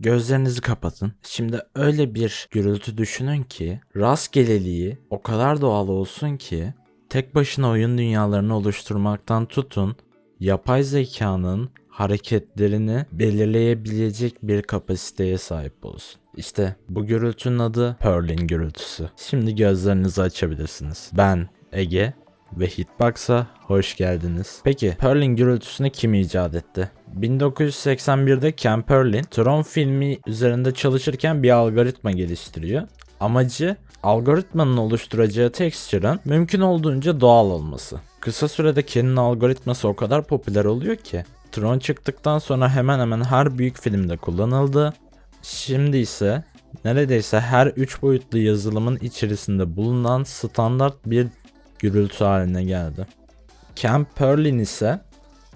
Gözlerinizi kapatın. Şimdi öyle bir gürültü düşünün ki rastgeleliği o kadar doğal olsun ki tek başına oyun dünyalarını oluşturmaktan tutun yapay zekanın hareketlerini belirleyebilecek bir kapasiteye sahip olsun. İşte bu gürültünün adı Perlin gürültüsü. Şimdi gözlerinizi açabilirsiniz. Ben Ege ve Hitbox'a hoş geldiniz. Peki Perlin gürültüsünü kim icat etti? 1981'de Ken Perlin Tron filmi üzerinde çalışırken bir algoritma geliştiriyor. Amacı algoritmanın oluşturacağı texture'ın mümkün olduğunca doğal olması. Kısa sürede Ken'in algoritması o kadar popüler oluyor ki Tron çıktıktan sonra hemen hemen her büyük filmde kullanıldı. Şimdi ise neredeyse her 3 boyutlu yazılımın içerisinde bulunan standart bir gürültü haline geldi. Ken Perlin ise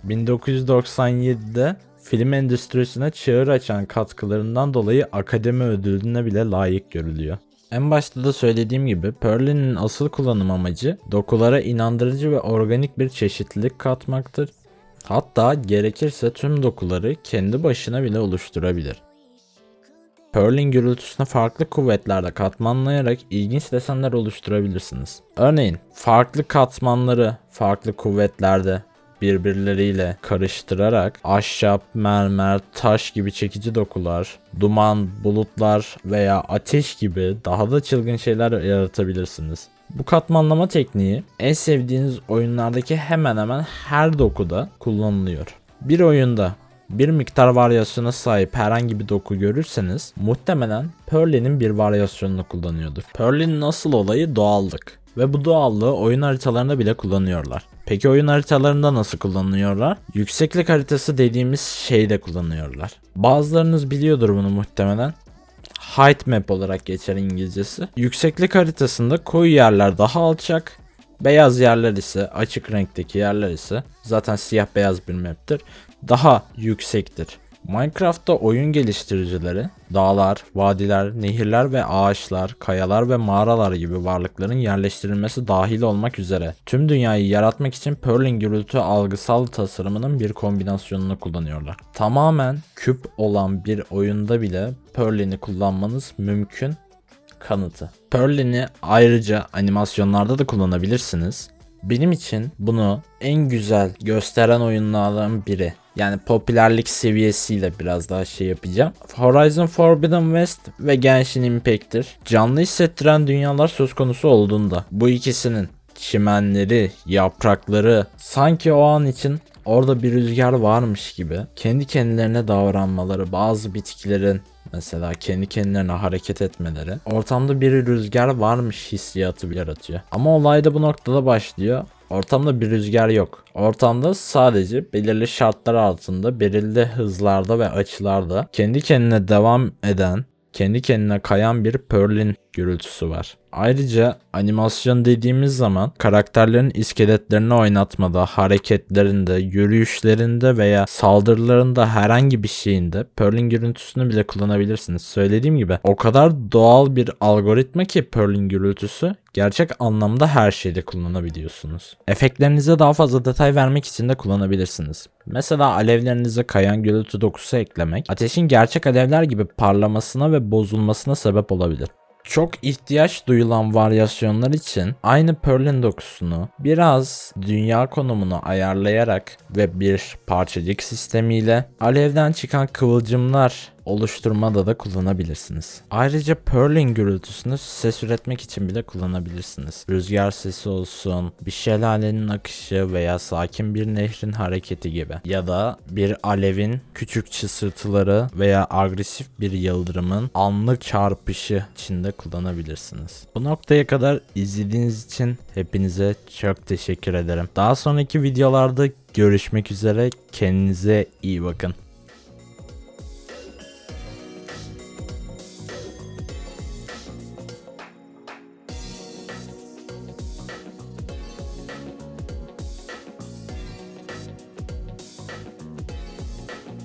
1997'de film endüstrisine çığır açan katkılarından dolayı Akademi Ödülü'ne bile layık görülüyor. En başta da söylediğim gibi Perlin'in asıl kullanım amacı dokulara inandırıcı ve organik bir çeşitlilik katmaktır. Hatta gerekirse tüm dokuları kendi başına bile oluşturabilir. Perlin gürültüsüne farklı kuvvetlerde katmanlayarak ilginç desenler oluşturabilirsiniz. Örneğin farklı katmanları farklı kuvvetlerde birbirleriyle karıştırarak ahşap, mermer, taş gibi çekici dokular, duman, bulutlar veya ateş gibi daha da çılgın şeyler yaratabilirsiniz. Bu katmanlama tekniği en sevdiğiniz oyunlardaki hemen hemen her dokuda kullanılıyor. Bir oyunda bir miktar varyasyona sahip herhangi bir doku görürseniz muhtemelen Perlin'in bir varyasyonunu kullanıyordur. Perlin'in asıl olayı doğallık ve bu doğallığı oyun haritalarında bile kullanıyorlar. Peki oyun haritalarında nasıl kullanıyorlar? Yükseklik haritası dediğimiz şeyi de kullanıyorlar. Bazılarınız biliyordur bunu muhtemelen. Height map olarak geçer İngilizcesi. Yükseklik haritasında koyu yerler daha alçak, beyaz yerler ise açık renkteki yerler ise zaten siyah beyaz bir map'tir. Daha yüksektir. Minecraft'ta oyun geliştiricileri dağlar, vadiler, nehirler ve ağaçlar, kayalar ve mağaralar gibi varlıkların yerleştirilmesi dahil olmak üzere tüm dünyayı yaratmak için Perlin gürültü algısal tasarımının bir kombinasyonunu kullanıyorlar. Tamamen küp olan bir oyunda bile Perlin'i kullanmanız mümkün kanıtı. Perlin'i ayrıca animasyonlarda da kullanabilirsiniz. Benim için bunu en güzel gösteren oyunlardan biri. Yani popülerlik seviyesiyle biraz daha şey yapacağım. Horizon Forbidden West ve Genshin Impact'tir. Canlı hissettiren dünyalar söz konusu olduğunda bu ikisinin çimenleri, yaprakları sanki o an için orada bir rüzgar varmış gibi kendi kendilerine davranmaları, bazı bitkilerin mesela kendi kendilerine hareket etmeleri ortamda bir rüzgar varmış hissiyatı yaratıyor. Ama olay da bu noktada başlıyor. Ortamda bir rüzgar yok. Ortamda sadece belirli şartlar altında, belirli hızlarda ve açılarda kendi kendine devam eden, kendi kendine kayan bir Perlin gürültüsü var. Ayrıca animasyon dediğimiz zaman karakterlerin iskeletlerini oynatmada, hareketlerinde, yürüyüşlerinde veya saldırılarında herhangi bir şeyinde Perlin gürültüsünü bile kullanabilirsiniz. Söylediğim gibi o kadar doğal bir algoritma ki Perlin gürültüsü gerçek anlamda her şeyde kullanabiliyorsunuz. Efektlerinize daha fazla detay vermek için de kullanabilirsiniz. Mesela alevlerinize kayan gürültü dokusu eklemek ateşin gerçek alevler gibi parlamasına ve bozulmasına sebep olabilir. Çok ihtiyaç duyulan varyasyonlar için aynı Perlin dokusunu biraz dünya konumunu ayarlayarak ve bir parçacık sistemiyle alevden çıkan kıvılcımlar oluşturmada da kullanabilirsiniz. Ayrıca Perlin gürültüsünü ses üretmek için bile kullanabilirsiniz. Rüzgar sesi olsun, bir şelalenin akışı veya sakin bir nehrin hareketi gibi. Ya da bir alevin küçük çısırtıları veya agresif bir yıldırımın anlık çarpışı için de kullanabilirsiniz. Bu noktaya kadar izlediğiniz için hepinize çok teşekkür ederim. Daha sonraki videolarda görüşmek üzere. Kendinize iyi bakın.